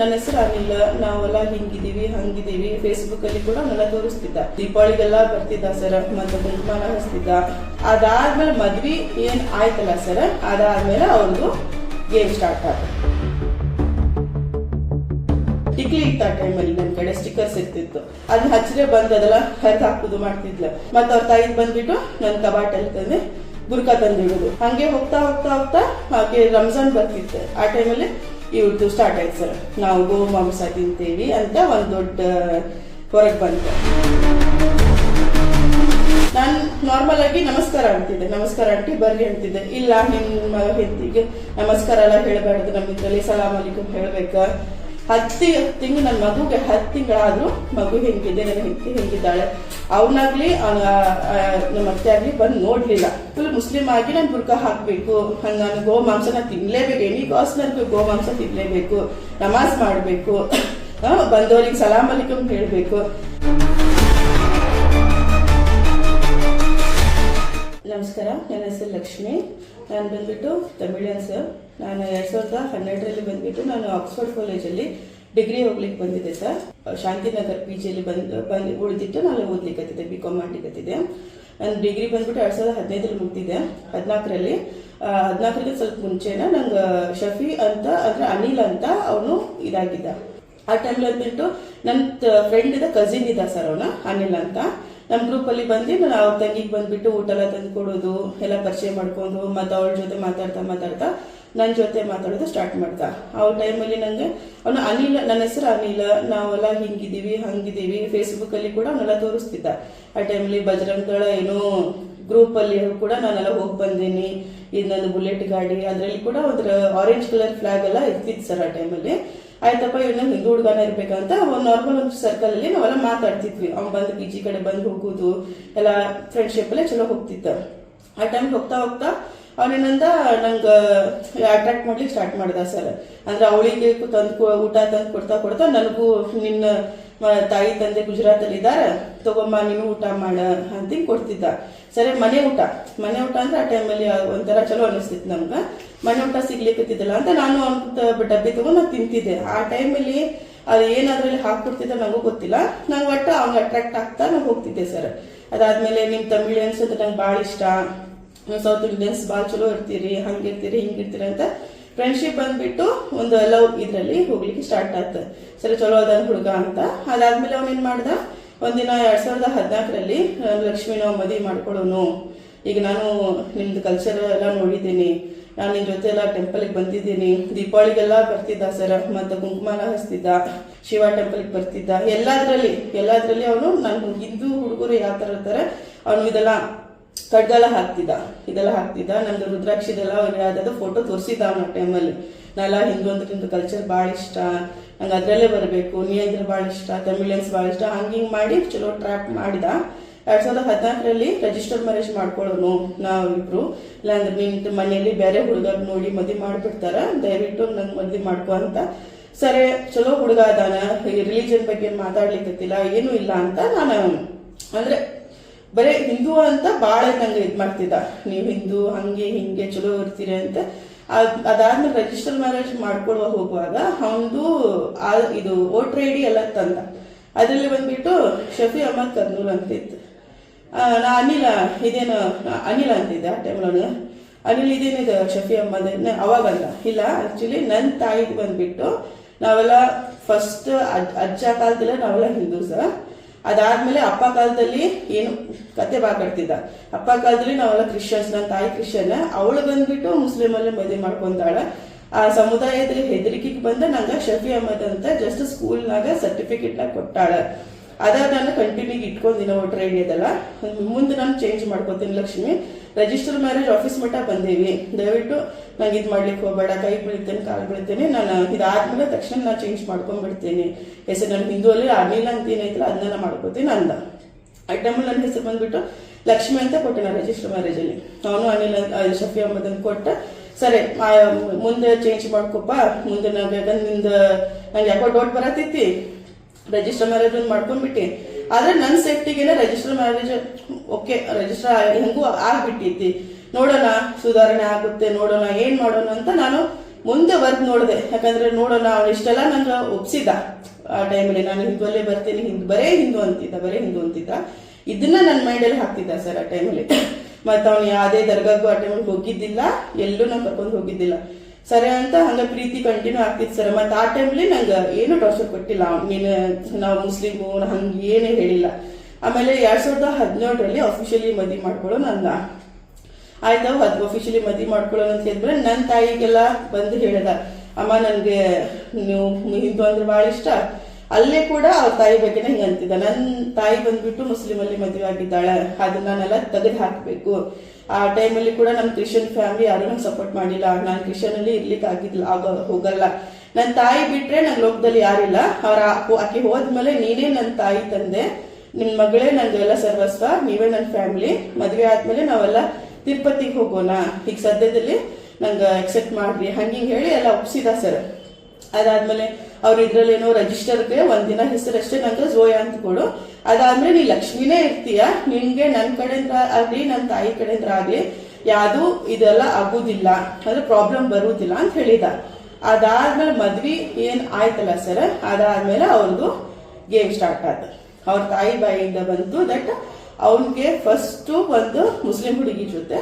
ನನ್ನ ಹೆಸರು ಅನಿಲ್. ನಾವೆಲ್ಲ ಹಿಂಗಿದೀವಿ ಹಂಗಿದೀವಿ ಫೇಸ್ಬುಕ್ ಅಲ್ಲಿ ಕೂಡ ನನ್ನ ತೋರಿಸ್ತಿದ್ದ. ದೀಪಾವಳಿಗೆಲ್ಲ ಬರ್ತಿದ್ದ ಸರ್ ಮತ್ತೆ ಕುಂಕುಮಾನ ಹಚ್ತಿದ್ದ. ಅದಾದ್ಮೇಲೆ ಮದ್ವಿ ಏನ್ ಆಯ್ತಲ್ಲ ಸರ್ ಅದಾದ್ಮೇಲೆ ಅವ್ರದ್ದು ಗೇಮ್ ಸ್ಟಾರ್ಟ್ ಆಯ್ತು ಟಿಕ್ಲಿ ಆ ಟೈಮಲ್ಲಿ ನನ್ ಕಡೆ ಸ್ಟಿಕ್ಕರ್ಸ್ ಇರ್ತಿತ್ತು. ಅದನ್ನ ಹಚ್ಚದೆ ಬಂದ್ ಅದೆಲ್ಲ ಹಾಕುದು ಮಾಡ್ತಿದ್ಲ. ಮತ್ತ ಅವ್ರ ತಾಯಿ ಬಂದ್ಬಿಟ್ಟು ನನ್ ಕಬಾಟಲ್ಲಿ ತಂದೆ ಬುರ್ಕಾ ತಂದಿಡುದು. ಹಂಗೆ ಹೋಗ್ತಾ ಹೋಗ್ತಾ ಹೋಗ್ತಾ, ಹಾಗೆ ರಂಜಾನ್ ಬರ್ತಿತ್ತು. ಆ ಟೈಮಲ್ಲಿ ಇವ್ರದ್ದು ಸ್ಟಾರ್ಟ್ ಆಯ್ತು ಸರ್ ನಾವು ಗೋ ಮಾಂಸ ತಿಂತೀವಿ ಅಂತ ಒಂದು ದೊಡ್ಡ ಹೊರಗೆ ಬಂತು. ನಾನು ನಾರ್ಮಲ್ ಆಗಿ ನಮಸ್ಕಾರ ಅಂತಿದ್ದೆ. ನಮಸ್ಕಾರ ಅಂಟಿ, ಬರ್ರಿ ಅಂತಿದ್ದೆ. ಇಲ್ಲ, ನಿಮ್ಮ ಹೆಂಡತಿಗೆ ನಮಸ್ಕಾರ ಎಲ್ಲ ಹೇಳಬಾರ್ದು. ನಮ್ಮ ಸಲಾಮ್ ಅಲಿಕುಂ ಹೇಳ್ಬೇಕ. ಹತ್ತಿ ತಿಂಗಳು ನನ್ನ ಮಗುಗೆ ಹತ್ತು ತಿಂಗಳಾದ್ರೂ ಮಗು ಹೆಂಗಿದೆ, ನನ್ನ ಹೆಂಡತಿ ಹೆಂಗಿದ್ದಾಳೆ, ಅವನಾಗ್ಲಿ ನಮ್ಮ ಅತ್ತೆ ಆಗ್ಲಿ ಬಂದು ನೋಡ್ಲಿಲ್ಲ. ಫುಲ್ ಮುಸ್ಲಿಂ ಆಗಿ ನಾನು ಬುರ್ಕ ಹಾಕ್ಬೇಕು. ನಾನು ಗೋ ಮಾಂಸನ ತಿನ್ಲೇಬೇಕು ಎನಿ ಗೋ ಮಾಂಸ ತಿನ್ಲೇಬೇಕು. ನಮಾಜ್ ಮಾಡಬೇಕು. ಬಂದವರಿಗೆ ಸಲಾಮ್ ಹೇಳಬೇಕು ಹೇಳ್ಬೇಕು. ನಮಸ್ಕಾರ. ನನ್ನ ಹೆಸರು ಲಕ್ಷ್ಮಿ. ನಾನು ಬಂದ್ಬಿಟ್ಟು ತಮಿಳಿಯನ್ ಸರ್. ನಾನು ಎರಡು ಸಾವಿರದ ಹನ್ನೆರಡರಲ್ಲಿ ಬಂದ್ಬಿಟ್ಟು ನಾನು ಆಕ್ಸ್ಫರ್ಡ್ ಕಾಲೇಜಲ್ಲಿ ಡಿಗ್ರಿ ಹೋಗ್ಲಿಕ್ಕೆ ಬಂದಿದ್ದೆ ಸರ್. ಶಾಂತಿನಗರ್ ಪಿ ಜಿಯಲ್ಲಿ ಬಂದು ಬಂದು ಉಳಿದಿಟ್ಟು ನಾನು ಓದ್ಲಿಕ್ಕತ್ತಿದ್ದೆ ಬಿ ಕಾಮ್ ಮಾಡ್ಲಿಕ್ಕತ್ತಿದ್ದೆ ನಾನು ಡಿಗ್ರಿ ಬಂದ್ಬಿಟ್ಟು ಎರಡು ಸಾವಿರದ ಹದಿನೈದರಲ್ಲಿ ಮುಗ್ದಿದ್ದೆ. ಹದಿನಾಲ್ಕರಲ್ಲಿ ಹದಿನಾಲ್ಕರಿಗೆ ಸ್ವಲ್ಪ ಮುಂಚೆನ ನಂಗೆ ಶಫಿ ಅಂತ, ಅಂದರೆ ಅನಿಲ್ ಅಂತ ಅವನು ಇದಾಗಿದ್ದ. ಆ ಟೈಮಲ್ಲಿ ಬಂದ್ಬಿಟ್ಟು ನನ್ನ ಫ್ರೆಂಡ್ ಇದ್ದ ಕಸಿನ್ ಇದ್ದ ಸರ್ ಅವನ, ಅನಿಲ್ ಅಂತ. ನಮ್ಮ ಗ್ರೂಪ್ ಅಲ್ಲಿ ಬಂದು ನಾನು ಅವ್ರ ತಂಗಿಗೆ ಬಂದ್ಬಿಟ್ಟು ಊಟ ಎಲ್ಲ ತಂದು ಕೊಡೋದು, ಎಲ್ಲ ಪರಿಚಯ ಮಾಡ್ಕೊಂಡು ಮತ್ತೆ ಅವಳ ಜೊತೆ ಮಾತಾಡ್ತಾ ಮಾತಾಡ್ತಾ ನನ್ನ ಜೊತೆ ಮಾತಾಡೋದು ಸ್ಟಾರ್ಟ್ ಮಾಡ್ತಾ. ಆ ಟೈಮಲ್ಲಿ ನನಗೆ ಅವನು ಅನಿಲ್ ನನ್ನ ಹೆಸರು ಅನಿಲ್, ನಾವೆಲ್ಲ ಹಿಂಗಿದೀವಿ, ಹಂಗಿದೀವಿ ಫೇಸ್ಬುಕ್ ಅಲ್ಲಿ ಕೂಡ ಅವನ್ನೆಲ್ಲ ತೋರಿಸ್ತಿದ್ದ. ಆ ಟೈಮಲ್ಲಿ ಬಜರಂಗ್ ದಳ ಏನೋ ಗ್ರೂಪ್ ಅಲ್ಲಿ ಕೂಡ ನಾನೆಲ್ಲ ಹೋಗಿ ಬಂದೀನಿ, ಇದು ನನ್ನ ಬುಲೆಟ್ ಗಾಡಿ, ಅದರಲ್ಲಿ ಕೂಡ ಒಂದು ಆರೆಂಜ್ ಕಲರ್ ಫ್ಲಾಗ್ ಎಲ್ಲ ಇರ್ತಿತ್ತು ಸರ್ ಆ ಟೈಮಲ್ಲಿ ಆಯ್ತಪ್ಪ ಇವನ್ನ ಹಿಂದೂ ಹುಡುಗನ ಇರ್ಬೇಕಂತ ಒಂದು ನಾರ್ಮಲ್ ಒಂದು ಸರ್ಕಲ್ ಅಲ್ಲಿ ನಾವೆಲ್ಲ ಮಾತಾಡ್ತಿದ್ವಿ. ಅವ್ನು ಬಂದು ಪಿ ಜಿ ಕಡೆ ಬಂದು ಹೋಗುದು, ಎಲ್ಲ ಫ್ರೆಂಡ್ಶಿಪ್ ಅಲ್ಲೇ ಚಲೋ ಹೋಗ್ತಿತ್ತು. ಆ ಟೈಮ್ ಹೋಗ್ತಾ ಹೋಗ್ತಾ ಅವನೇನಂದ ನಂಗೆ ಅಟ್ರಾಕ್ಟ್ ಮಾಡ್ಲಿಕ್ಕೆ ಸ್ಟಾರ್ಟ್ ಮಾಡ್ದ ಸರ್ ಅಂದ್ರೆ ಅವಳಿಗೆ ತಂದು ಊಟ ತಂದು ಕೊಡ್ತಾ ಕೊಡ್ತಾ ನನಗೂ ನಿನ್ನ ತಾಯಿ ತಂದೆ ಗುಜರಾತ್ ಅಲ್ಲಿ ಇದಾರ ತಗೊಂಬ ನೀನು ಊಟ ಮಾಡ ಅಂತ ಕೊಡ್ತಿದ್ದ. ಸರಿ, ಮನೆ ಊಟ. ಮನೆ ಊಟ ಅಂದ್ರೆ ಆ ಟೈಮಲ್ಲಿ ಒಂಥರ ಚಲೋ ಅನಿಸ್ತಿತ್ತು ನಮ್ಗ. ಮನೆ ಊಟ ಸಿಗ್ಲಿಕ್ಕತ್ತಿದ್ದಲ್ಲ ಅಂತ ನಾನು ಅವ್ನ ಡಬ್ಬಿ ತಗೊಂಡು ನಾನು ತಿಂತಿದ್ದೆ. ಆ ಟೈಮಲ್ಲಿ ಅದು ಏನಾದ್ರಲ್ಲಿ ಹಾಕ್ಬಿಡ್ತಿದ್ದ ನಂಗೂ ಗೊತ್ತಿಲ್ಲ. ನಂಗೆ ಒಟ್ಟು ಅವ್ನಿಗೆ ಅಟ್ರಾಕ್ಟ್ ಆಗ್ತಾ ನಾನು ಹೋಗ್ತಿದ್ದೆ ಸರ್ ಅದಾದ್ಮೇಲೆ ನಿಮ್ ತಮಿಳಿಯನ್ಸ್ ಅಂತ ನಂಗೆ ಭಾಳ ಇಷ್ಟ. ಸೌತ್ ಇಂಡಿಯನ್ಸ್ ಭಾಳ ಚಲೋ ಇರ್ತೀರಿ ಹಂಗಿರ್ತೀರಿ ಹಿಂಗಿರ್ತೀರಿ ಅಂತ ಫ್ರೆಂಡ್ಶಿಪ್ ಬಂದ್ಬಿಟ್ಟು ಒಂದು ಲವ್ ಇದರಲ್ಲಿ ಹೋಗ್ಲಿಕ್ಕೆ ಸ್ಟಾರ್ಟ್ ಆಯ್ತು. ಸರಿ, ಚಲೋ ಅದ ಹುಡುಗ ಅಂತ. ಅದಾದ್ಮೇಲೆ ಅವ್ನ ಏನ್ ಮಾಡ್ದ? ಒಂದಿನ ಎರಡ್ ಸಾವಿರದ ಹದಿನಾಲ್ಕರಲ್ಲಿ ಲಕ್ಷ್ಮಿ ನಾವು ಮದುವೆ ಮಾಡ್ಕೊಳ್ಳೋನು ಈಗ ನಾನು ನಿಮ್ದು ಕಲ್ಚರ್ ಎಲ್ಲ ನೋಡಿದ್ದೀನಿ. ನಾನು ನಿನ್ನ ಜೊತೆ ಎಲ್ಲ ಟೆಂಪಲ್ಗೆ ಬಂದಿದ್ದೀನಿ. ದೀಪಾವಳಿಗೆಲ್ಲ ಬರ್ತಿದ್ದ ಸರ್, ಮತ್ತೆ ಕುಂಕುಮಾಲ ಹಚ್ತಿದ್ದ, ಶಿವ ಟೆಂಪಲ್ಗೆ ಬರ್ತಿದ್ದ. ಎಲ್ಲದರಲ್ಲಿ ಎಲ್ಲದರಲ್ಲಿ ಅವನು ನಾನು ಹಿಂದೂ ಹುಡುಗರು ಯಾವ ಥರ ಇರ್ತಾರೆ, ಅವನು ಇದೆಲ್ಲ ಕಡ್ಗಲ್ಲ ಹಾಕ್ತಿದ್ದ, ಇದೆಲ್ಲ ಹಾಕ್ತಿದ್ದ. ನಂದು ರುದ್ರಾಕ್ಷಿದೆಲ್ಲ ಯಾವ್ದಾದ್ರು ಫೋಟೋ ತೋರಿಸಿದ್ದ ಅವನ ಟೈಮಲ್ಲಿ ನಾನೆಲ್ಲ ಹಿಂದೂ ಅಂದ್ರೆ ನಿಮ್ದು ಕಲ್ಚರ್ ಭಾಳ ಇಷ್ಟ. ನಂಗೆ ಅದರಲ್ಲೇ ಬರಬೇಕು. ನೀ ಅಂದ್ರೆ ಭಾಳ ಇಷ್ಟ. ತಮಿಳಿಯನ್ಸ್ ಭಾಳ ಇಷ್ಟ. ಹಂಗಿಂಗ್ ಮಾಡಿ ಚಲೋ ಟ್ರ್ಯಾಪ್ ಮಾಡಿದ. ಎರಡ್ ಸಾವಿರದ ಹದಿನಾಲ್ಕರಲ್ಲಿ ರಿಜಿಸ್ಟರ್ ಮ್ಯಾರೇಜ್ ಮಾಡ್ಕೊಳ್ಳೋನು ನಾವಿಬ್ರು ಇಲ್ಲಾಂದ್ರೆ ನಿನ್ ಮನೆಯಲ್ಲಿ ಬೇರೆ ಹುಡುಗ ನೋಡಿ ಮದ್ವೆ ಮಾಡ್ಬಿಡ್ತಾರ, ದಯವಿಟ್ಟು ನಂಗೆ ಮದ್ವೆ ಮಾಡ್ಕೊ ಅಂತ. ಸರಿ, ಚಲೋ ಹುಡುಗ ಅದಾನ ರಿಲಿಜನ್ ಬಗ್ಗೆ ಮಾತಾಡ್ಲಿಕ್ಕಿಲ್ಲ ಏನೂ ಇಲ್ಲ ಅಂತ ನಾನು ಅಂದ್ರೆ ಬರೇ ಹಿಂದೂ ಅಂತ ಬಾಳ ನಂಗೆ ಇದ್ ಮಾಡ್ತಿದ್ದ. ನೀವು ಹಿಂದೂ, ಹಂಗೆ ಹಿಂಗೆ ಚಲೋ ಇರ್ತೀರಿ ಅಂತ. ಅದ್- ಅದಾದ್ಮೇಲೆ ರಿಜಿಸ್ಟರ್ ಮ್ಯಾರೇಜ್ ಮಾಡ್ಕೊಳ್ಳುವ ಹೋಗುವಾಗ ಅವನದು ಇದು ವೋಟರ್ ಐ ಡಿ ಎಲ್ಲ ತಂದ. ಅದರಲ್ಲಿ ಬಂದ್ಬಿಟ್ಟು ಶಫಿ ಅಹಮದ್ ಕರ್ನೂಲ್ ಅಂತ ಇತ್ತು. ನಾ ಅನಿಲ, ಇದೇನು ಅನಿಲ ಅಂತಿದ್ದೆ ಆ ಟೈಮ್ಲವನು ಅನಿಲ್ ಇದೇನಿದೆ ಶಫಿ ಅಹಮದ್ ಅವಾಗಲ್ಲ. ಇಲ್ಲ ಆಕ್ಚುಲಿ ನನ್ನ ತಾಯಿಗೆ ಬಂದ್ಬಿಟ್ಟು ನಾವೆಲ್ಲ ಫಸ್ಟ್ ಅಜ್ಜ ಕಾಲದಲ್ಲೇ ನಾವೆಲ್ಲ ಹಿಂದೂಸ. ಅದಾದ್ಮೇಲೆ ಅಪ್ಪ ಕಾಲದಲ್ಲಿ ಏನು ಕತೆ ಬಾಕಾಡ್ತಿದ್ದ ಅಪ್ಪ ಕಾಲದಲ್ಲಿ ನಾವೆಲ್ಲ ಕ್ರಿಶ್ಚಿಯನ್ಸ್ ನನ್ನ ತಾಯಿ ಕ್ರಿಶ್ಚಿಯನ್. ಅವಳು ಬಂದ್ಬಿಟ್ಟು ಮುಸ್ಲಿಂ ಅಲ್ಲಿ ಮದುವೆ ಮಾಡ್ಕೊಂತಾಳ ಆ ಸಮುದಾಯದಲ್ಲಿ ಹೆದರಿಕೆಗೆ ಬಂದ ನಂಗ ಶಫಿ ಅಹಮದ್ ಅಂತ ಜಸ್ಟ್ ಸ್ಕೂಲ್ನಾಗ ಸರ್ಟಿಫಿಕೇಟ್ ಕೊಟ್ಟಾಳೆ ಕೊಟ್ಟಾಳ. ಅದ ನಾನು ಕಂಟಿನ್ಯೂ ಇಟ್ಕೊಂಡಿನ ವೋಟರ್ ಐಡಿ ಅದಲ್ಲ ಮುಂದೆ ನಾನು ಚೇಂಜ್ ಮಾಡ್ಕೊತೀನಿ ಲಕ್ಷ್ಮಿ. ರಿಜಿಸ್ಟರ್ ಮ್ಯಾರೇಜ್ ಆಫೀಸ್ ಮಟ್ಟ ಬಂದೇವಿ. ದಯವಿಟ್ಟು ನಂಗೆ ಇದು ಮಾಡ್ಲಿಕ್ಕೆ ಹೋಗ್ಬೇಡ. ಕೈ ಬೀಳ್ತೇನೆ, ಕಾಲು ಬೀಳ್ತೇನೆ. ನಾನು ಇದಾದ್ಮೇಲೆ ತಕ್ಷಣ ನಾನು ಚೇಂಜ್ ಮಾಡ್ಕೊಂಡ್ಬಿಡ್ತೇನೆ ಹೆಸರು ನನ್ನ ಹಿಂದೂ ಅಲ್ಲಿ ಆಗಲಿಲ್ಲ ಅಂತ ಏನೈತಲ್ಲ ಅದನ್ನ ನಾನು ಮಾಡ್ಕೋತೀನಿ ಅಂದ. ಆ ಟೈಮಲ್ಲಿ ನನ್ನ ಹೆಸರು ಬಂದ್ಬಿಟ್ಟು ಲಕ್ಷ್ಮಿ ಅಂತ ಕೊಟ್ಟೆ ನಾನು ರಿಜಿಸ್ಟರ್ ಮ್ಯಾರೇಜ್ ಅಲ್ಲಿ. ಅವನು ಅನಿಲ್ ಶಫಿ ಅಹಮದ್ ಅಂತ ಕೊಟ್ಟ. ಸರಿ ಮುಂದೆ ಚೇಂಜ್ ಮಾಡ್ಕೊಪ್ಪ. ಮುಂದೆ ನಂಗೆ ನಿಂದ ನಂಗೆ ಯಾಕೋ ಡೌಟ್ ಬರತೈತಿ. ರಿಜಿಸ್ಟರ್ ಮ್ಯಾರೇಜ್ ಒಂದು ಮಾಡ್ಕೊಂಡ್ಬಿಟ್ಟೆ. ಆದ್ರೆ ನನ್ನ ಸೇಫ್ಟಿಗೆನೆ ರಿಜಿಸ್ಟರ್ ಮ್ಯಾರೇಜ್ ಓಕೆ ರಿಜಿಸ್ಟರ್ ಹೆಂಗೂ ಆಗ್ಬಿಟ್ಟಿತ್ತು ನೋಡೋಣ, ಸುಧಾರಣೆ ಆಗುತ್ತೆ, ನೋಡೋಣ, ಏನ್ ಮಾಡೋಣ ಅಂತ ನಾನು ಮುಂದೆ ಬರ್ದು ನೋಡಿದೆ. ಯಾಕಂದ್ರೆ ನೋಡೋಣ ಅವ್ನು ಇಷ್ಟೆಲ್ಲ ನಂಗೆ ಒಪ್ಸಿದ. ಆ ಟೈಮಲ್ಲಿ ನಾನು ಹಿಂದೂ ಬರ್ತೀನಿ, ಹಿಂದ್ ಬರೇ ಹಿಂದೂ ಅಂತಿದ್ದ, ಬರೇ ಹಿಂದೂ ಅಂತಿದ್ದ. ಇದನ್ನ ನನ್ನ ಮೈಂಡಲ್ಲಿ ಹಾಕ್ತಿದ್ದ ಸರ್ ಆ ಟೈಮಲ್ಲಿ ಮತ್ತೆ ಅವ್ನು ಯಾವುದೇ ದರ್ಗಾಗೂ ಆ ಟೈಮಲ್ಲಿ ಹೋಗಿದ್ದಿಲ್ಲ ಎಲ್ಲೂ ನಾನು ಕರ್ಕೊಂಡು ಹೋಗಿದ್ದಿಲ್ಲ. ಸರಿ ಅಂತ ಹಂಗ ಪ್ರೀತಿ ಕಂಟಿನ್ಯೂ ಆಗ್ತಿತ್ತು ಸರ್. ಮತ್ತೆ ಆ ಟೈಮ್ಲಿ ನಂಗೆ ಏನು ಟಾರ್ಚರ್ ಕೊಟ್ಟಿಲ್ಲ. ನೀನು ನಾವು ಮುಸ್ಲಿಮು, ಹಂಗೆ ಏನೇ ಹೇಳಿಲ್ಲ. ಆಮೇಲೆ ಎರಡ್ ಸಾವಿರದ ಹದಿನೇಳರಲ್ಲಿ ಅಫಿಷಿಯಲಿ ಮದುವೆ ಮಾಡ್ಕೊಳ್ಳೋ ನನ್ನ ಆಯ್ತು ಅದು ಅಫಿಷಿಯಲಿ ಮದುವೆ ಮಾಡ್ಕೊಳ್ಳೋಣ ಅಂತ ಹೇಳಿದ್ರೆ ನನ್ನ ತಾಯಿಗೆಲ್ಲ ಬಂದು ಹೇಳಿದ, ಅಮ್ಮ ನನಗೆ ನೀವು ಹಿಂದೂ ಅಂದ್ರೆ ಭಾಳ ಇಷ್ಟ. ಅಲ್ಲೇ ಕೂಡ ಅವ್ರ ತಾಯಿ ಬಗ್ಗೆ ಹಿಂಗೆ ಅಂತಿದ್ದ. ನನ್ನ ತಾಯಿ ಬಂದ್ಬಿಟ್ಟು ಮುಸ್ಲಿಮಲ್ಲಿ ಮದುವೆ ಆಗಿದ್ದಾಳೆ. ಅದನ್ನ ನಾನೆಲ್ಲ ತೆಗೆದು ಹಾಕಬೇಕು. ಆ ಟೈಮಲ್ಲಿ ಕೂಡ ನಮ್ಮ ಕ್ರಿಶ್ಚಿಯನ್ ಫ್ಯಾಮಿಲಿ ಯಾರು ನಂಗೆ ಸಪೋರ್ಟ್ ಮಾಡಿಲ್ಲ. ನಾನು ಕ್ರಿಶ್ಚಿಯನಲ್ಲಿ ಇರ್ಲಿಕ್ಕೆ ಆಗಿದ್ಲ ಆಗ ಹೋಗಲ್ಲ. ನನ್ನ ತಾಯಿ ಬಿಟ್ರೆ ನನ್ನ ಲೋಕದಲ್ಲಿ ಯಾರಿಲ್ಲ ಅವ್ರ ಆಕೆ ಹೋದ್ಮೇಲೆ ನೀನೇ ನನ್ನ ತಾಯಿ ತಂದೆ. ನಿಮ್ಮ ಮಗಳೇ ನಂಗೆಲ್ಲ ಸರ್ವಸ್ವ. ನೀವೇ ನನ್ನ ಫ್ಯಾಮಿಲಿ. ಮದುವೆ ಆದ್ಮೇಲೆ ನಾವೆಲ್ಲ ತಿರುಪತಿಗೆ ಹೋಗೋಣ. ಈಗ ಸದ್ಯದಲ್ಲಿ ನಂಗೆ ಎಕ್ಸೆಪ್ಟ್ ಮಾಡ್ರಿ. ಹಂಗಿಂಗ್ ಹೇಳಿ ಎಲ್ಲ ಒಪ್ಸಿದ ಸರ್. ಅದಾದ್ಮೇಲೆ ಅವ್ರ ಇದ್ರಲ್ಲಿ ಏನೋ ರಿಜಿಸ್ಟರ್ಗೆ ಒಂದಿನ ಹೆಸರಷ್ಟೇ ನಂತರ ಜೋಯ ಅಂತ ಕೊಡು. ಅದಾದ್ಮೇಲೆ ನೀ ಲಕ್ಷ್ಮಿನೇ ಇರ್ತೀಯ, ನಿನ್ಗೆ ನನ್ನ ಕಡೆಯಿಂದ ಆಗ್ಲಿ ನನ್ನ ತಾಯಿ ಕಡೆಯಿಂದ ಆಗ್ಲಿ, ಯಾವುದು ಇದೆಲ್ಲ ಆಗುದಿಲ್ಲ, ಅಂದ್ರೆ ಪ್ರಾಬ್ಲಮ್ ಬರುವುದಿಲ್ಲ ಅಂತ ಹೇಳಿದ. ಅದಾದ್ಮೇಲೆ ಮದ್ವಿ ಏನ್ ಆಯ್ತಲ್ಲ ಸರ್ ಅದಾದ್ಮೇಲೆ ಅವ್ರದ್ದು ಗೇಮ್ ಸ್ಟಾರ್ಟ್ ಆಯ್ತು ಅವ್ರ ತಾಯಿ ಬಾಯಿಯಿಂದ ಬಂತು ದಟ್ ಅವನಿಗೆ ಫಸ್ಟ್ ಒಂದು ಮುಸ್ಲಿಂ ಹುಡುಗಿ ಜೊತೆ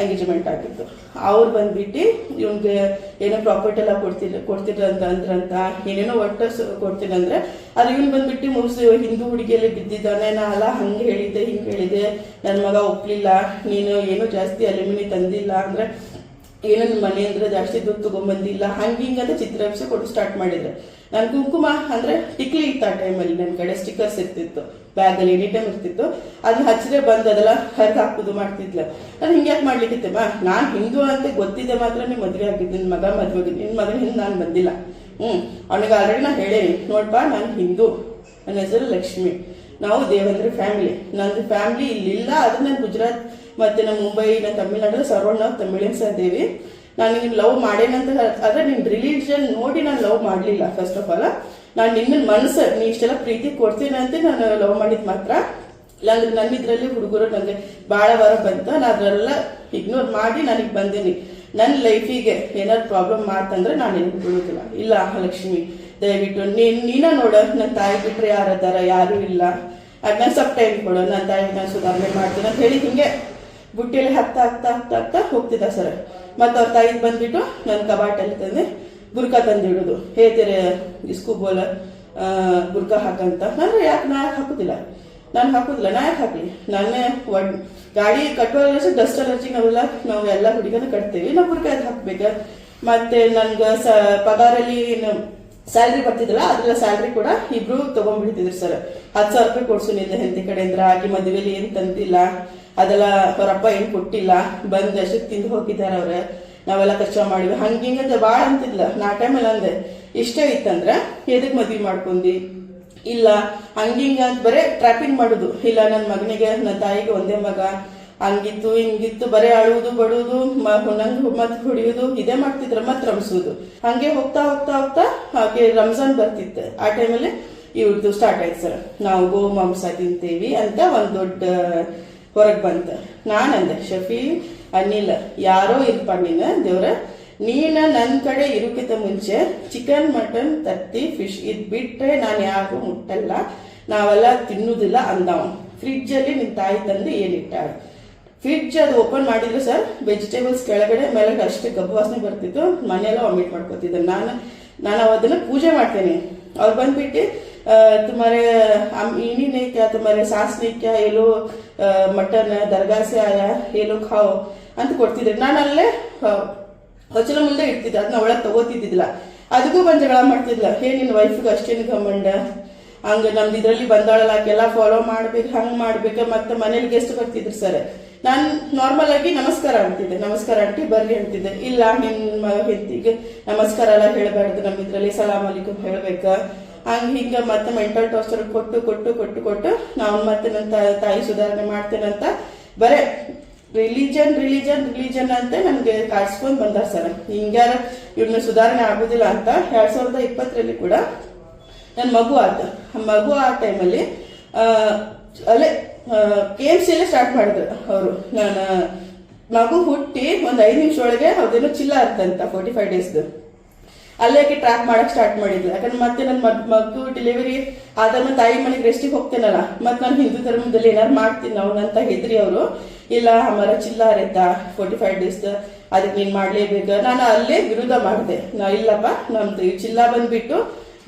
ಎಂಗೇಜ್ಮೆಂಟ್ ಆಗಿತ್ತು ಅವ್ರು ಬಂದ್ಬಿಟ್ಟು ಇವ್ನಿಗೆ ಏನೋ ಪ್ರಾಪರ್ಟಿ ಎಲ್ಲ ಕೊಡ್ತಿಲ್ಲ ಕೊಡ್ತಿದ್ರ ಅಂತ ಅಂದ್ರಂತ ಏನೇನೋ ಒಟ್ಟು ಕೊಡ್ತೀನಿ ಅಂದ್ರೆ ಅದು ಇವ್ನು ಬಂದ್ಬಿಟ್ಟು ಮುಸ್ ಹಿಂದೂ ಹುಡುಗಿಯಲ್ಲಿ ಬಿದ್ದಿದ್ದಾನೆ, ನಾ ಅಲ್ಲ, ಹಂಗೆ ಹೇಳಿದ್ದೆ, ಹಿಂಗೆ ಹೇಳಿದೆ ನನ್ನ ಮಗ ಒಪ್ಲಿಲ್ಲ, ನೀನು ಏನು ಜಾಸ್ತಿ ಅಲ್ಯೂಮಿನಿ ತಂದಿಲ್ಲ, ಅಂದ್ರೆ ಏನೋ ನಿಮ್ಮ ಅಂದ್ರೆ ಜಾಸ್ತಿ ದುಡ್ಡು ತಗೊಂಬಂದಿಲ್ಲ. ಹಂಗೆ ಹಿಂಗಂತ ಚಿತ್ರಹಿಂಸೆ ಕೊಟ್ಟು ಸ್ಟಾರ್ಟ್ ಮಾಡಿದ್ರೆ. ನಾನು ಕುಂಕುಮ ಅಂದ್ರೆ ಟಿಕ್ಲಿ ಇತ್ತು ಆ ಟೈಮಲ್ಲಿ ನನ್ನ ಕಡೆ ಸ್ಟಿಕರ್ಸ್ ಇರ್ತಿತ್ತು. ಬ್ಯಾಗಲ್ಲಿ ಎನಿ ಟೈಮ್ ಇರ್ತಿತ್ತು. ಅದು ಹಚ್ಚಿದ್ರೆ ಬಂದು ಅದೆಲ್ಲ ಹರಿದು ಹಾಕುದು ಮಾಡ್ತಿದ್ಲ. ನಾನು ಹಿಂಗ್ಯಾಕೆ ಮಾಡ್ಲಿಕ್ಕಿತ್ತೆ ಮಾ, ನಾನು ಹಿಂದೂ ಅಂತ ಗೊತ್ತಿದ್ದೆ ಮಾತ್ರ ನೀವು ಮದುವೆ ಆಗಿದ್ದು ನಿನ್ನ ಮಗ ಮದುವೆ ನಿನ್ನ ಮಗನ ಹಿಂದೆ ನಾನು ಬಂದಿಲ್ಲ. ಹ್ಮ್, ಅವನಿಗೆ ಆಲ್ರೆಡಿ ನಾನು ಹೇಳೇನಿ ನೋಡ್ಪಾ ನಾನು ಹಿಂದೂ. ನನ್ನ ಹೆಸರು ಲಕ್ಷ್ಮಿ. ನಾವು ದೇವಂದ್ರೆ ಫ್ಯಾಮಿಲಿ ನಂದು ಫ್ಯಾಮಿಲಿ ಇಲ್ಲಿಲ್ಲ ಅದು ನಾನು ಗುಜರಾತ್ ಮತ್ತೆ ನಮ್ಮ ಮುಂಬೈ ನಮ್ಮ ತಮಿಳ್ನಾಡು ಸರ್ವಣ್ಣ ನಾವು ತಮಿಳಿಯನ್ಸ್ ಇದ್ದೀವಿ. ನಾನು ನಿನ್ನ ಲವ್ ಮಾಡೇನಂತ ಆದರೆ ನಿನ್ನ ರಿಲಿಜನ್ ನೋಡಿ ನಾನು ಲವ್ ಮಾಡಲಿಲ್ಲ ಫಸ್ಟ್ ಆಫ್ ಆಲ್ ನಾನು ನಿನ್ನ ಮನಸ್ಸು ನೀ ಇಷ್ಟೆಲ್ಲ ಪ್ರೀತಿ ಕೊಡ್ತೀನಿ ಅಂತ ನಾನು ಲವ್ ಮಾಡಿದ್ ಮಾತ್ರ. ಇಲ್ಲಾಂದ್ರೆ ನನ್ನ ಇದ್ರಲ್ಲಿ ಹುಡುಗರು ನನಗೆ ಭಾಳ ವಾರ ಬಂತು, ನಾನು ಅದರೆಲ್ಲ ಇಗ್ನೋರ್ ಮಾಡಿ ನನಗೆ ಬಂದೀನಿ. ನನ್ನ ಲೈಫಿಗೆ ಏನಾದ್ರು ಪ್ರಾಬ್ಲಮ್ ಮಾಡ್ತಂದ್ರೆ ನಾನು ನಿನ್ಗೆ ಬಿಡುದಿಲ್ಲ ಇಲ್ಲ ಲಕ್ಷ್ಮಿ ದಯವಿಟ್ಟು ನೀನ್, ನೀನ ನೋಡ ನನ್ನ ತಾಯಿ ಬಿಟ್ರೆ ಅದಾರ ಯಾರು ಇಲ್ಲ. ಅದನ್ನ ಸ್ವಲ್ಪ ಟೈಮ್ ಕೊಡು ನನ್ನ ತಾಯಿ ನಾನು ಸುಧಾರಣೆ ಮಾಡ್ತೀನಿ ಅಂತ ಹೇಳಿ ಹಿಂಗೆ ಬುಟ್ಟಿಯಲ್ಲಿ ಹತ್ತ ಹತ್ತ ಹತ್ತ ಹತ್ತ ಹೋಗ್ತಿದ್ದ ಸರ್. ಮತ್ತೆ ಅವ್ರ ತಾಯಿ ಬಂದ್ಬಿಟ್ಟು ನನ್ನ ಕಬಾಟಲ್ಲಿ ತಂದೆ ಬುರ್ಕ ತಂದಿಡೋದು. ಹೇ ತೆರೆ ಇಸ್ಕು ಬೋಲ ಬುರ್ಕ ಹಾಕಂತ ನಾನು ಯಾಕೆ, ನಾ ಯಾಕೆ ಹಾಕುದಿಲ್ಲ? ನಾನು ಹಾಕುದಿಲ್ಲ, ನಾ ಯಾಕೆ ಹಾಕಲಿ? ನಾನೇ ಒಡ್, ಗಾಡಿ ಕಟ್ಟುವಾಗ ಡಸ್ಟ್ ಅಲರ್ಜಿ ನಾವೆಲ್ಲ ನಾವು ಎಲ್ಲ ಹುಡುಗನ ಕಟ್ತೀವಿ. ನಾವು ಬುರ್ಕ ಯಾಕೆ ಹಾಕ್ಬೇಕು? ಮತ್ತೆ ನನ್ಗೆ ಸ, ಪಗಾರಲ್ಲಿ ಸ್ಯಾಲ್ರಿ ಬರ್ತಿದ್ರಲ್ಲ ಅದ್ರ ಸ್ಯಾಲ್ರಿ ಕೂಡ ಇಬ್ರು ತಗೊಂಡ್ಬಿಡ್ತಿದ್ರು ಸರ್. ಹತ್ತು ಸಾವಿರ ರೂಪಾಯಿ ಕೊಡ್ಸು ನಿಂದ ಹೆಂಡತಿ ಕಡೆಯಿಂದ ಆಗಿ ಮದುವೆಲಿ ಏನು ತಂದಿಲ್ಲ. ಅದೆಲ್ಲ ಅವರಪ್ಪ ಏನು ಕೊಟ್ಟಿಲ್ಲ. ಬಂದು ಅಷ್ಟಕ್ಕೆ ತಿಂದು ಹೋಗಿದ್ದಾರೆ ಅವ್ರೆ. ನಾವೆಲ್ಲ ಖರ್ಚು ಮಾಡಿವಿ ಹಂಗ ಹಿಂಗಂತ ಭಾಳ ಅಂತಿದ್ಲ. ನಾ ಟೈಮಲ್ಲಿ ಅಂದೆ, ಇಷ್ಟ ಇತ್ತಂದ್ರ ಎದಕ್ ಮದ್ವಿ ಮಾಡ್ಕೊಂಡಿ? ಇಲ್ಲ ಹಂಗಿಂಗ ಅಂತ ಬರೇ ಟ್ರ್ಯಾಪಿಂಗ್ ಮಾಡುದು. ಇಲ್ಲ ನನ್ನ ಮಗನಿಗೆ ನನ್ನ ತಾಯಿಗೆ ಒಂದೇ ಮಗ. ಹಂಗಿತ್ತು, ಹಿಂಗಿತ್ತು, ಬರೇ ಅಳುವುದು, ಬಡುವುದು ನಂಗೆ ಮತ್ ಹೊಡಿಯೋದು ಇದೇ ಮಾಡ್ತಿದ್ರ ಮತ್ ರಮಿಸುದು ಹಂಗೆ ಹೋಗ್ತಾ ಹೋಗ್ತಾ ಹೋಗ್ತಾ ಹಾಗೆ ರಂಜಾನ್ ಬರ್ತಿತ್ತು. ಆ ಟೈಮಲ್ಲಿ ಇವ್ರದ್ದು ಸ್ಟಾರ್ಟ್ ಆಯ್ತು ಸರ್. ನಾವು ಗೋ ಮಾಂಸ ತಿಂತೀವಿ ಅಂತ ಒಂದ್ ದೊಡ್ಡ ಹೊರಗ್ ಬಂತ. ನಾನಂದೆ, ಶಫಿ ಅನಿಲ್ ಯಾರೋ ಇರ್ಪ ನೀನು, ದೇವ್ರ, ನೀನ ನನ್ನ ಕಡೆ ಇರೋಕ್ಕಿಂತ ಮುಂಚೆ ಚಿಕನ್, ಮಟನ್, ತತ್ತಿ, ಫಿಶ್ ಇದ್ ಬಿಟ್ಟರೆ ನಾನು ಯಾರು ಮುಟ್ಟಲ್ಲ. ನಾವೆಲ್ಲ ತಿನ್ನುದಿಲ್ಲ ಅಂದವ ಫ್ರಿಡ್ಜ್ ಅಲ್ಲಿ ನಿನ್ ತಾಯಿ ತಂದು ಏನಿಟ್ಟಾಳ ಫ್ರಿಡ್ಜ್ ಅದು ಓಪನ್ ಮಾಡಿದ್ರು ಸರ್. ವೆಜಿಟೇಬಲ್ಸ್ ಕೆಳಗಡೆ ಮೇಲೆ ಅಷ್ಟೇ ಕಬ್ಬು ವಾಸನೆ ಬರ್ತಿತ್ತು. ಮನೆಯೆಲ್ಲ ವಾಮಿಟ್ ಮಾಡ್ಕೊತಿದ್ದೆ ನಾನು ನಾನು ಅದನ್ನ ಪೂಜೆ ಮಾಡ್ತೇನೆ. ಅವ್ರು ಬಂದ್ಬಿಟ್ಟು तुम्हारे हम इन्हीं नहीं क्या तुम्हारे सास ने क्या ये लो आ, मटन दरगाह से आया ये लो खाओ ಅಂತ ಕೊಡ್ತಿದ್ರು ನಾನು ಅಲ್ಲೇ ಹೊಚ್ಚಲ ಮುಂದೆ ಇಡ್ತಿದ್ದೆ ಅದನ್ನ ಒಳಗೆ ತಗೋತಿದ್ದಿಲ್ಲ ಅದಕ್ಕೂ ಬಂದ್ ಜಗಳ ಮಾಡ್ತಿದ್ಲ ಹೇ ನಿನ್ನ ವೈಫ್ಗೆ ಅಷ್ಟೇನು ಗಮಂಡ ಹಂಗ ನಮ್ದು ಇದ್ರಲ್ಲಿ ಬಂದಾಳಲ್ಲ ಆಕೆಲ್ಲ ಫಾಲೋ ಮಾಡ್ಬೇಕು ಹಂಗ್ ಮಾಡ್ಬೇಕು ಮತ್ತೆ ಮನೇಲಿ ಗೆಸ್ಟ್ ಬರ್ತಿದ್ರು ಸರ್ ನಾನ್ ನಾರ್ಮಲ್ ಆಗಿ ನಮಸ್ಕಾರ ಅಂತಿದ್ದೆ ನಮಸ್ಕಾರ ಆಂಟಿ ಬರ್ರಿ ಅಂತಿದ್ದೆ ಇಲ್ಲ ನಿನ್ನ ಹೆಂಡತಿಗೆ ನಮಸ್ಕಾರ ಎಲ್ಲ ಹೇಳ್ಬಾರ್ದು ನಮ್ಮ ಇದ್ರಲ್ಲಿ ಸಲಾಮ್ ಅಲಿಕುಮ್ ಹೇಳ್ಬೇಕ ಹಂಗ ಹಿಂಗ ಮತ್ತೆ ಮೆಂಟಲ್ ಟಾರ್ಚರ್ ಕೊಟ್ಟು ಕೊಟ್ಟು ಕೊಟ್ಟು ಕೊಟ್ಟು ನಾವು ಮತ್ತೆ ನನ್ನ ತಾಯಿ ಸುಧಾರಣೆ ಮಾಡ್ತೇನಂತ ಬರೇ ರಿಲಿಜನ್ ರಿಲಿಜನ್ ರಿಲಿಜನ್ ಅಂತ ನನಗೆ ಕಾಡ್ಸ್ಕೊಂಡ್ ಬಂದಾರ ಸರ್. ಹಿಂಗ್ಯಾರ ಇವ್ನ ಸುಧಾರಣೆ ಆಗುದಿಲ್ಲ ಅಂತ ಎರಡ್ ಸಾವಿರದ ಇಪ್ಪತ್ತರಲ್ಲಿ ಕೂಡ ನನ್ನ ಮಗು ಆತ ಮಗು ಆ ಟೈಮಲ್ಲಿ ಅಲ್ಲೇ ಕೆ ಎಂ ಸಿಲೇ ಸ್ಟಾರ್ಟ್ ಮಾಡಿದ್ರು ಅವರು. ನಾನು ಮಗು ಹುಟ್ಟಿ ಒಂದು ಐದು ನಿಮಿಷ ಒಳಗೆ ಅವ್ರದ್ದೇನೋ ಚಿಲ್ಲ ಅಂತ ಫೋರ್ಟಿ ಫೈವ್ ಡೇಸ್ದು ಅಲ್ಲೇಕೆ ಟ್ರ್ಯಾಕ್ ಮಾಡಕ್ ಸ್ಟಾರ್ಟ್ ಮಾಡಿದ್ಲು. ಯಾಕಂದ್ರೆ ಮತ್ತೆ ನನ್ನ ಮಗ್ ಡೆಲಿವರಿ ಆದ್ಮೇಲೆ ತಾಯಿ ಮನೆಗೆ ರೆಸ್ಟಿಗೆ ಹೋಗ್ತೇನಲ್ಲ, ಮತ್ತೆ ನಾನು ಹಿಂದೂ ಧರ್ಮದಲ್ಲಿ ಏನಾರು ಮಾಡ್ತೀನಿ ನಾವು ಅಂತ ಹೆದ್ರಿ ಅವರು, ಇಲ್ಲ ಮರ ಚಿಲ್ಲ ರೆತ್ತ ಫೋರ್ಟಿ ಫೈವ್ ಡೇಸ್ ಅದಕ್ಕೆ ನೀನ್ ಮಾಡ್ಲೇಬೇಕು. ನಾನು ಅಲ್ಲೇ ವಿರೋಧ ಮಾಡಿದೆ. ನಾ ಇಲ್ಲಪ್ಪ ನಮ್ದು ಚಿಲ್ಲ ಬಂದ್ಬಿಟ್ಟು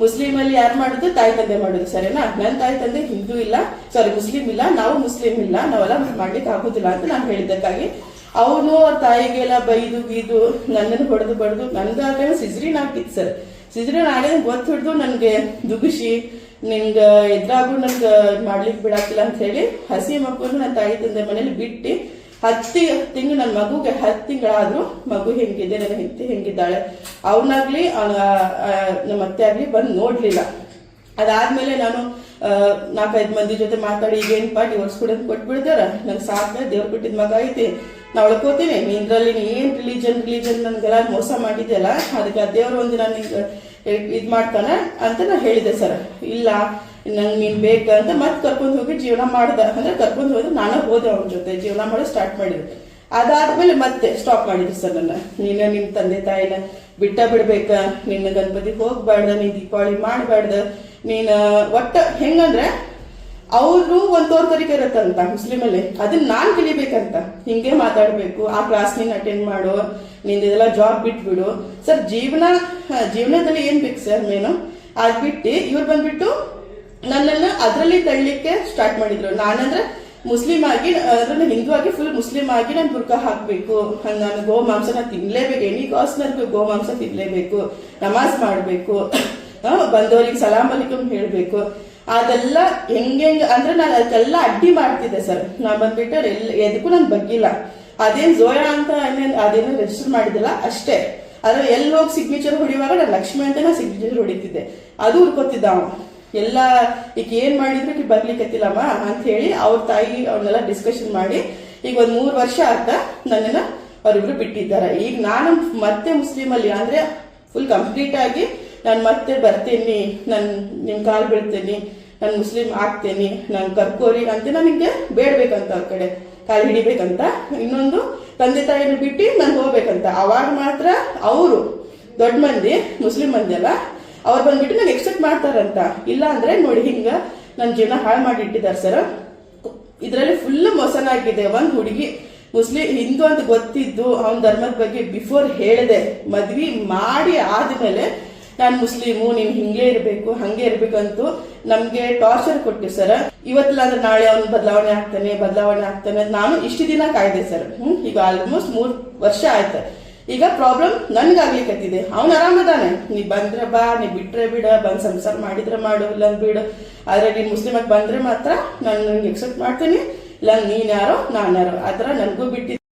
ಮುಸ್ಲಿಂ ಅಲ್ಲಿ ಯಾರು ಮಾಡುದು? ತಾಯಿ ತಂದೆ ಮಾಡುದು, ಸರಿನಾ? ನನ್ನ ತಾಯಿ ತಂದೆ ಹಿಂದೂ ಇಲ್ಲ. ಸಾರಿ ಮುಸ್ಲಿಂ ಇಲ್ಲ. ನಾವು ಮುಸ್ಲಿಂ ಇಲ್ಲ. ನಾವೆಲ್ಲ ಮಾಡ್ಲಿಕ್ಕೆ ಆಗುದಿಲ್ಲ ಅಂತ ನಾನು ಹೇಳಿದ್ದಕ್ಕಾಗಿ. ಅವನು ಅವ್ರ ತಾಯಿಗೆಲ್ಲ ಬೈದು ಬೀದು ನನ್ನನ್ನು ಹೊಡೆದು ಬಡ್ದು ನನ್ಗಾದ್ರೆ ಸಿಜ್ರಿನ್ ಹಾಕಿತ್ತು ಸರ್. ಸಿಜ್ರಿನ್ ನಾಳೆ ಗೊತ್ತು ಹಿಡ್ದು ನನ್ಗೆ ದುಗುಶಿ ನಿಂಗ ಎದ್ರಾಗೂ ನನ್ಗೆ ಮಾಡ್ಲಿಕ್ಕೆ ಬಿಡಾಕಿಲ್ಲ ಅಂತ ಹೇಳಿ ಹಸಿ ಮಕ್ಕಳು ನನ್ನ ತಾಯಿ ತಂದೆ ಮನೇಲಿ ಬಿಟ್ಟು ಹತ್ತಿ ತಿಂಗಳು ನನ್ನ ಮಗುಗೆ ಹತ್ತು ತಿಂಗಳಾದ್ರೂ ಮಗು ಹೆಂಗಿದೆ, ನನ್ನ ಹೆಂಡತಿ ಹೆಂಗಿದ್ದಾಳೆ, ಅವನಾಗ್ಲಿ ನಮ್ಮ ಅತ್ತೆ ಆಗ್ಲಿ ಬಂದು ನೋಡ್ಲಿಲ್ಲ. ಅದಾದ್ಮೇಲೆ ನಾನು ನಾಲ್ಕೈದು ಮಂದಿ ಜೊತೆ ಮಾತಾಡಿ ಈಗೇನಪ್ಪ ಡಿವೋರ್ಸ್ ಕೂಡ ಕೊಟ್ಬಿಡ್ತಾರ. ನಂಗೆ ಸಾಕ ದೇವ್ರು ಕೊಟ್ಟಿದ್ ಮಗ ಐತಿ. ನಾ ಉಳ್ಕೋತೀನಿ ನಿಂದ್ರಲ್ಲಿ ಏನ್ ರಿಲಿಜನ್ ರಿಲಿಜನ್ ನನ್ಗೆಲ್ಲ ಮೋಸ ಮಾಡಿದ್ಯಲ್ಲ, ಅದಕ್ಕೆ ಆ ದೇವ್ರು ಒಂದು ನನಗೆ ಇದು ಮಾಡ್ತಾನೆ ಅಂತ ನಾ ಹೇಳಿದೆ ಸರ್. ಇಲ್ಲ ನಂಗೆ ನೀನ್ ಬೇಕ ಅಂತ ಮತ್ತೆ ಕರ್ಕೊಂಡು ಹೋಗಿ ಜೀವನ ಮಾಡ್ದ. ಅಂದ್ರೆ ಕರ್ಕೊಂಡು ಹೋದ್ರೆ ನಾನು ಹೋದೆ ಅವನ ಜೊತೆ, ಜೀವನ ಮಾಡೋ ಸ್ಟಾರ್ಟ್ ಮಾಡಿದೆ. ಅದಾದ್ಮೇಲೆ ಮತ್ತೆ ಸ್ಟಾಪ್ ಮಾಡಿದ್ರು ಸರ್ ನನ್ನ. ನೀನು ನಿಮ್ ತಂದೆ ತಾಯಿನ ಬಿಟ್ಟ ಬಿಡ್ಬೇಕ. ನಿನ್ನ ಗಣಪತಿ ಹೋಗ್ಬಾರ್ದ ನೀನ್ ದೀಪಾವಳಿ ಮಾಡ್ಬಾರ್ದ. ನೀನ್ ಒಟ್ಟ ಹೆಂಗಂದ್ರೆ ಅವ್ರು ಒಂದ್ ತರೀಕೆ ಇರತ್ತಂತ ಮುಸ್ಲಿಮಲ್ಲಿ. ಅದನ್ನ ನಾನ್ ಕಲಿಬೇಕಂತ. ಹಿಂಗೆ ಮಾತಾಡ್ಬೇಕು. ಆ ಕ್ಲಾಸ್ ನೀನ್ ಅಟೆಂಡ್ ಮಾಡು. ನಿಂದೆಲ್ಲ ಜಾಬ್ ಬಿಟ್ಬಿಡು. ಸರ್ ಜೀವನ, ಜೀವನದಲ್ಲಿ ಏನ್ ಬೇಕು ಸರ್ ಮೇನು? ಅದ್ ಬಿಟ್ಟು ಇವ್ರು ಬಂದ್ಬಿಟ್ಟು ನನ್ನನ್ನ ಅದರಲ್ಲಿ ತಳ್ಳಿಕ್ಕೆ ಸ್ಟಾರ್ಟ್ ಮಾಡಿದ್ರು. ನಾನಂದ್ರೆ ಮುಸ್ಲಿಂ ಆಗಿ ಅಂದ್ರೆ ಹಿಂದೂ ಆಗಿ ಫುಲ್ ಮುಸ್ಲಿಂ ಆಗಿ ನಾನು ಬುರ್ಕ ಹಾಕ್ಬೇಕು. ನಾನು ಗೋ ಮಾಂಸನ ತಿನ್ಲೇಬೇಕು. ಎನಿ ಕಾಸ್ಟ್ ನನಗೆ ಗೋ ಮಾಂಸ ತಿನ್ಲೇಬೇಕು. ನಮಾಜ್ ಮಾಡಬೇಕು. ಬಂದವರಿಗೆ ಸಲಾಂ ಹೇಳಬೇಕು ಹೇಳ್ಬೇಕು. ಅದೆಲ್ಲ ಹೆಂಗೆಂಗ್ ಅಂದ್ರೆ ನಾನು ಅದಕ್ಕೆಲ್ಲ ಅಡ್ಡಿ ಮಾಡ್ತಿದ್ದೆ ಸರ್. ನಾ ಬಂದ್ಬಿಟ್ಟು ಎಲ್ಲ ಎದಕ್ಕೂ ನನ್ ಬಗ್ಗಿಲ್ಲ. ಅದೇನ್ ಜೋಯಾ ಅಂತ ಅದೇನು ರೆಜಿಸ್ಟರ್ ಮಾಡಿದಿಲ್ಲ ಅಷ್ಟೇ. ಆದ್ರೆ ಎಲ್ಲಿ ಹೋಗಿ ಸಿಗ್ನೇಚರ್ ಹೊಡಿಯುವಾಗ ನಾನು ಲಕ್ಷ್ಮಿ ಅಂತ ನಾ ಸಿಗ್ನೇಚರ್ ಹೊಡಿತಿದ್ದೆ. ಅದು ಉರ್ಕೋತಿದ್ದ ಅವ ಎಲ್ಲ ಈಗ ಏನ್ ಮಾಡಿದ್ರು ಈಗ ಬರ್ಲಿಕ್ಕತ್ತಿಲ್ಲಮ್ಮ ಅಂತ ಹೇಳಿ ಅವ್ರ ತಾಯಿ ಅವ್ರನ್ನೆಲ್ಲ ಡಿಸ್ಕಷನ್ ಮಾಡಿ ಈಗ ಒಂದ್ ಮೂರ್ ವರ್ಷ ಆತ ನನ್ನನ್ನ ಅವರಿಬ್ರು ಬಿಟ್ಟಿದ್ದಾರೆ. ಈಗ ನಾನು ಮತ್ತೆ ಮುಸ್ಲಿಂ ಅಲ್ಲಿ ಅಂದ್ರೆ ಫುಲ್ ಕಂಪ್ಲೀಟ್ ಆಗಿ ನಾನು ಮತ್ತೆ ಬರ್ತೇನೆ, ನಾನು ನಿಮ್ ಕಾಲ್ ಬೀಳ್ತೇನೆ, ನಾನು ಮುಸ್ಲಿಂ ಆಗ್ತೇನೆ, ನಾನು ಕರ್ಕೋರಿ ಅಂತ ನನಗೆ ಬೇಡ್ಬೇಕಂತ ಅವ್ರ ಕಡೆ, ಕಾಲ್ ಹಿಡಿಬೇಕಂತ. ಇನ್ನೊಂದು ತಂದೆ ತಾಯಿನ ಬಿಟ್ಟು ನಾನು ಹೋಗ್ಬೇಕಂತ. ಅವಾಗ ಮಾತ್ರ ಅವರು ದೊಡ್ಡ ಮಂದಿ ಮುಸ್ಲಿಂ ಮಂದಿ ಅಲ್ಲ ಅವ್ರು ಬಂದ್ಬಿಟ್ಟು ನಂಗೆ ಎಕ್ಸೆಪ್ಟ್ ಮಾಡ್ತಾರಂತ. ಇಲ್ಲ ಅಂದ್ರೆ ನೋಡಿ ಹಿಂಗ ನನ್ನ ಜೀವನ ಹಾಳು ಮಾಡಿ ಇಟ್ಟಿದ್ದಾರೆ ಸರ್ ಇದರಲ್ಲಿ ಫುಲ್ ಮೋಸನಾಗಿದೆ ಒಂದ್ ಹುಡುಗಿ ಮುಸ್ಲಿಂ ಹಿಂದೂ ಅಂತ ಗೊತ್ತಿದ್ದು ಅವನ ಧರ್ಮದ ಬಗ್ಗೆ ಬಿಫೋರ್ ಹೇಳಿದೆ. ಮದ್ವಿ ಮಾಡಿ ಆದ್ಮೇಲೆ ನಾನು ಮುಸ್ಲಿಮು, ನೀವು ಹಿಂಗೆ ಇರಬೇಕು, ಹಂಗೆ ಇರ್ಬೇಕು ಅಂತೂ ನಮ್ಗೆ ಟಾರ್ಚರ್ ಕೊಟ್ಟು ಸರ್ ಇವತ್ತಿಲ್ಲ ಅಂದ್ರೆ ನಾಳೆ ಅವ್ನು ಬದಲಾವಣೆ ಆಗ್ತಾನೆ ಬದಲಾವಣೆ ಆಗ್ತಾನೆ ನಾನು ಇಷ್ಟು ದಿನ ಕಾಯ್ದೆ ಸರ್ ಹ್ಮ್, ಈಗ ಆಲ್ಮೋಸ್ಟ್ ಮೂರ್ ವರ್ಷ ಆಯ್ತು. ಈಗ ಪ್ರಾಬ್ಲಮ್ ನನ್ಗಾಗ್ಲಿಕ್ಕತ್ತಿದೆ ಅವ್ನು ಆರಾಮದಾನೆ. ನೀ ಬಂದ್ರೆ ಬಾ, ನೀ ಬಿಟ್ರೆ ಬಿಡ, ಬಂದ್ ಸಂಸಾರ ಮಾಡಿದ್ರೆ ಮಾಡು ಇಲ್ಲ ಬಿಡು. ಆದ್ರೆ ನೀನ್ ಮುಸ್ಲಿಮಾಗಿ ಬಂದ್ರೆ ಮಾತ್ರ ನಾನು ನಿನ್ಗೆ ಎಕ್ಸೆಪ್ಟ್ ಮಾಡ್ತೀನಿ. ಇಲ್ಲ ನೀನ್ ಯಾರೋ, ನಾನು ಯಾರೋ. ಆತರ ನನಗೂ ಬಿಟ್ಟಿದ್ದೆ